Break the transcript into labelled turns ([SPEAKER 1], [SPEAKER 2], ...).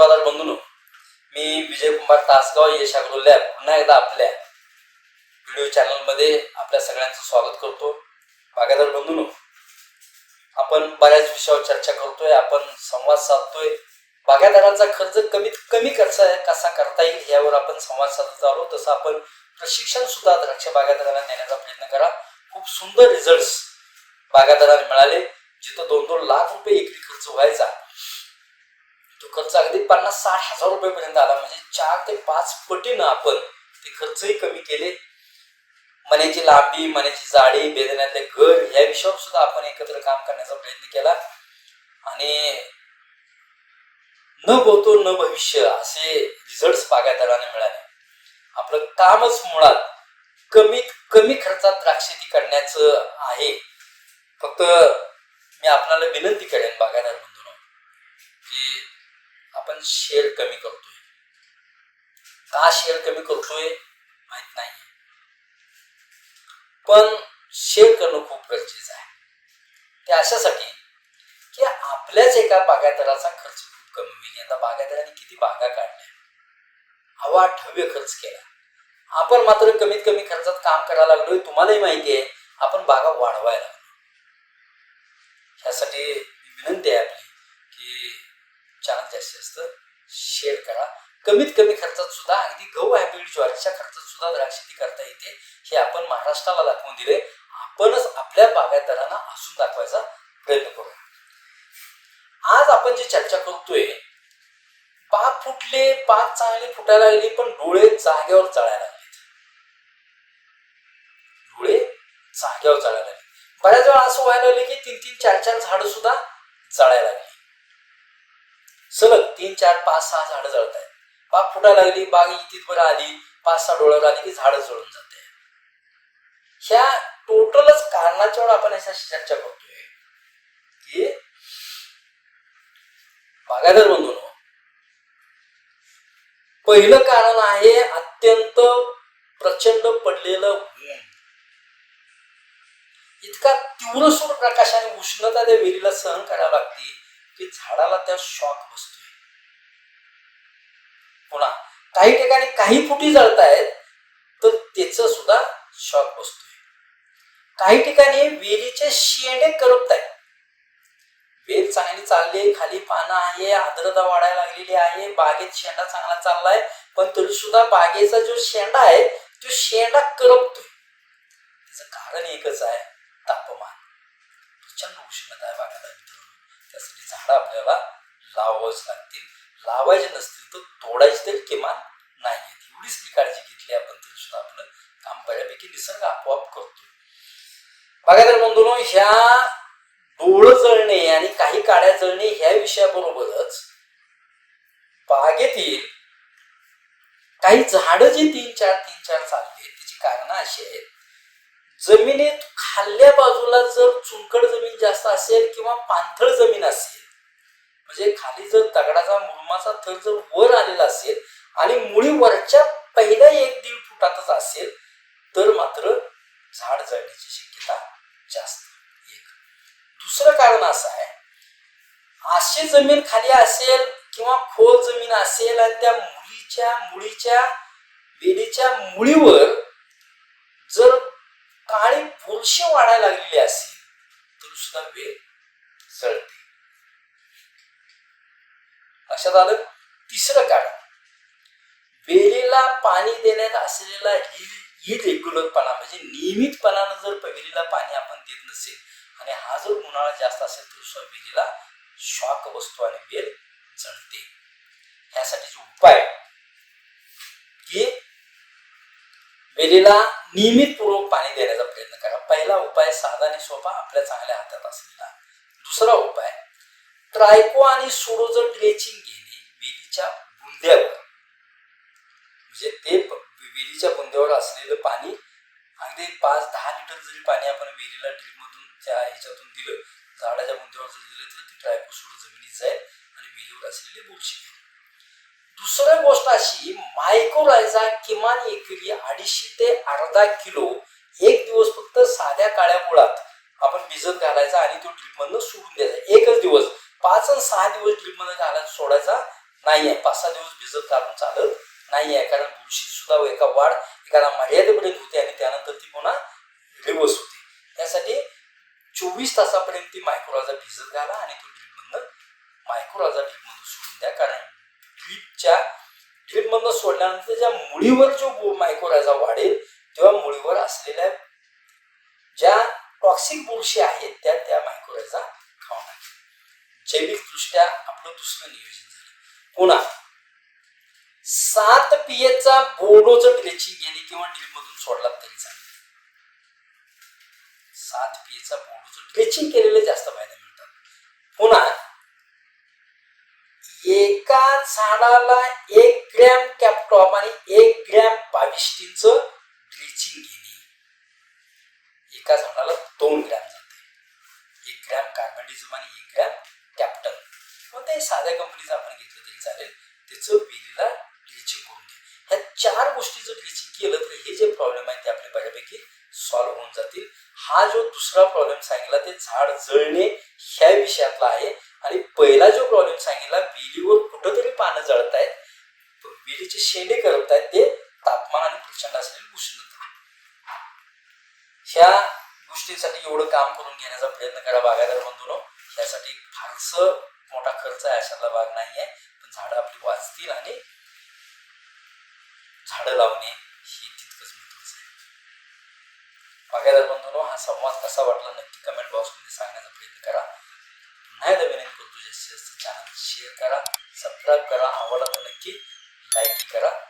[SPEAKER 1] बाजार बंधून मी विजय कुमार तासगाव यशाग्रो लॅब पुन्हा एकदा आपल्या व्हिडिओ चॅनलमध्ये आपल्या सगळ्यांचं स्वागत करतो. बागायदार बंधून आपण बऱ्याच विषयावर चर्चा करतोय आपण संवाद साधतोय. बागायदारांचा खर्च कमीत कमी खर्च कसा करता येईल यावर आपण संवाद साधत आलो तसं आपण प्रशिक्षण सुद्धा द्राक्ष बागायदारांना देण्याचा प्रयत्न करा. खूप सुंदर रिझल्ट बागायदारांना मिळाले जिथं दोन दोन लाख रुपये एकरी खर्च व्हायचा. खर्च अगदी पन्नास साठ हजार रुपयेपर्यंत आला. म्हणजे चार ते पाच पटीनं आपण ते खर्चही कमी केले. मण्याची लांबी मण्याची जाडी बेदण्यातले घर या विषयावर सुद्धा आपण एकत्र काम करण्याचा प्रयत्न केला. आणि न भवतो न भविष्य असे रिझल्ट बागायतदारांना मिळाले. आपलं कामच मुळात कमीत कमी खर्चात द्राक्षेती करण्याचं आहे. फक्त मी आपल्याला विनंती करेन बागायदार बंधून की आपण शेअर कमी करतोय. का शेअर कमी करतोय? माहीत नाही पण शेअर करणं खूप गरजेचं आहे. ते अशासाठी की आपल्याच एका बागायतदाराचा खर्च खूप कमी होईल. यंदा बागायतदारांनी किती बागा काढल्या? हवा ठव्य खर्च केला. आपण मात्र कमीत कमी खर्चात काम करायला लागलोय तुम्हालाही माहिती आहे आपण बागा वाढवायला लागलो. ह्यासाठी विनंती आहे आपली. चॅनल जास्तीत जास्त शेअर करा. कमीत कमी खर्चात सुद्धा अगदी गहू हायब्रिड ज्वारीच्या खर्चात सुद्धा द्राक्षेती करता येते. हे आपण महाराष्ट्राला दाखवून दिले. आपणच आपल्या बागायतदारांना असून दाखवायचा प्रयत्न करू आज आपण जी चर्चा करतोय पाक फुटले पाक चांगले फुटायला लागले पण डोळे जाग्यावर चढायला लागलेत. डोळे जाग्यावर चढायला लागले बऱ्याच वेळा असं व्हायला लागले की तीन तीन चार चार झाडं सुद्धा चळायला लागली. सलग तीन चार पाच सहा झाडं जळत आहेत बाग फुटा लागली बाग इतीत आली पाच सहा डोळ्यावर आली की झाडं जळून जाते. ह्या टोटलच कारणाच्यावर आपण याच्याशी चर्चा करतोय की बागायदार बंधून पहिलं कारण आहे अत्यंत प्रचंड पडलेलं ऊन. इतका तीव्र सूर्य प्रकाशाने उष्णता त्या विहिरीला सहन करावं लागते. की झाडाला त्या शॉक बसतोय. पुन्हा काही ठिकाणी काही फुटी जळतायत तर त्याच सुद्धा शॉक बसतोय. काही ठिकाणी वेलीचे शेंडे करपत वेल चांगली चालली खाली पानं आहे आर्द्रता वाढायला लागलेली आहे बागेत शेंडा चांगला चाललाय पण तरी सुद्धा बागेचा जो शेंडा आहे तो शेंडा करपतोय. त्याचं कारण एकच आहे तापमान. प्रचंड उष्णता आहे बागाला त्यासाठी झाडं आपल्याला लावावंच लागतील. लावायचे नसतील तर तोडायचे तरी किमान नाही एवढीच मी काळजी घेतली आपण तरी सुद्धा आपलं काम बऱ्यापैकी निसर्ग आपोआप करतो. बागायदार बंधूनो ह्या डोळं जळणे आणि काही काड्या जळणे ह्या विषयाबरोबरच बागेतील काही झाडं जी तीन चार तीन चार चालली त्याची कारणं अशी आहेत. जमिनीत खाल्ल्या बाजूला जर चुनकड जमीन जास्त असेल किंवा पाणथळ जमीन असेल म्हणजे खाली जर दगडाचा मुरमाचा थर जर वर आलेला असेल आणि मुळी वरच्या पहिल्या एक दीड फुटातच असेल तर मात्र झाड जळण्याची शक्यता जास्त एक. दुसरं कारण असं आहे अशी जमीन खाली असेल किंवा खोल जमीन असेल आणि त्या मुलीच्या मुळीच्या वेलीच्या मुळीवर जर काळी बुरशी वाढायला लागलेली असेल तरी सुद्धा वेल सळते. लक्षात आलं? तिसरं कारण वेलीला पाणी देण्यात असलेला इरेग्युलरपणा म्हणजे नियमितपणानं जर वेलीला पाणी आपण देत नसेल आणि हा जर उन्हाळा जास्त असेल तर सुद्धा वेलीला शॉक बसतो आणि वेल चढते ह्यासाठीचे उपाय. की वेलीला नियमितपूर्वक पाणी देण्याचा प्रयत्न करा. पहिला उपाय साधा आणि सोपा आपल्या चांगल्या हातात असलेला दुसरा उपाय ट्रायको आणि सोडोजर ड्रेचिंग घेणे वेलीच्या बुंद्यावर म्हणजे ते प- वेलीच्या बुंद्यावर असलेलं पाणी अगदी पाच दहा लिटर जरी पाणी आपण वेलीला ड्रीपमधून त्या ह्याच्यातून दिलं झाडाच्या बुंद्यावर जर दिलं तर ती ट्रायको सोडून जमिनीत जाईल आणि वेलीवर असलेली बुरशी जाईल दुसरी गोष्ट अशी त्याचा किमान एकरी अडीचशे ते अर्धा किलो एक दिवस फक्त साध्या काळ्या मुळात आपण भिजत घालायचा आणि तो ड्रीपमधनं सोडून द्यायचा. एकच दिवस. पाच आणि सहा दिवस ड्रीपमध्ये घालायचा सोडायचा नाही आहे. पाच सहा दिवस भिजत घालून चालत नाही आहे. कारण बुरशी सुद्धा एका वाढ एखादा मर्यादेपर्यंत होते आणि त्यानंतर ती पुन्हा रिवर्स होते. त्यासाठी चोवीस तासापर्यंत ती मायक्रोलाजा भिजत घाला आणि तो ड्रीपमधनं मायक्रोलाजा ड्रीपमधून सोडून द्या. कारण ड्रीपच्या ड्रीपमधनं सोडल्यानंतर ज्या मुळीवर जो मायक्रोराजा वाढेल तेव्हा मुळीवर असलेल्या ज्या टॉक्सिक बुरशी आहेत त्या त्या मायक्रोराजा खाऊन जैविकदृष्ट्या आपलं दुसरं नियोजन झालं. पुन्हा सात पीएचा जर ड्रेचिंग गेली किंवा ड्रीपमधून सोडला तरी चालेल. सात पीएचा जर ड्रेचिंग केलेले जास्त फायदे मिळतात. पुन्हा एका झाडाला एक ग्रॅम कॅप्टॉप आणि एक ग्रॅम पाविष्टीच ड्रेचिंग घेणे. एका झाडाला दोन ग्रॅम जाते. एक ग्रॅम कार्बनडिझम आणि एक ग्रॅम कॅप्टन. कोणत्याही साध्या कंपनीचं आपण घेतलं तरी चालेल. त्याचं बेलीला ब्लिचिंग करून घे ह्या चार गोष्टीचं ब्लिचिंग केलं तर हे जे प्रॉब्लेम आहेत ते आपले बऱ्यापैकी सॉल्व्ह होऊन जातील. हा जो दुसरा प्रॉब्लेम सांगितला ते झाड जळणे ह्या विषयातला आहे. आणि पहिला जो प्रॉब्लेम सांगितला विलीवर कुठंतरी पानं जळत आहेत विलीचे शेंडे करत आहेत ते तापमान आणि प्रचंड असलेली उष्णता. ह्या गोष्टींसाठी एवढं काम करून घेण्याचा प्रयत्न करा बागायदार बंधून. ह्यासाठी फारसं मोठा खर्च आहे अशातला भाग नाही आहे पण झाडं आपली वाचतील आणि झाडं लावणे ही तितकंच महत्वाचं आहे. बागायदार बंधून हा संवाद कसा वाटला नक्की कमेंट बॉक्समध्ये सांगण्याचा प्रयत्न करा. पुन्हा चॅनल शेअर करा सबस्क्राईब करा आवडला तर नक्की लाईक करा.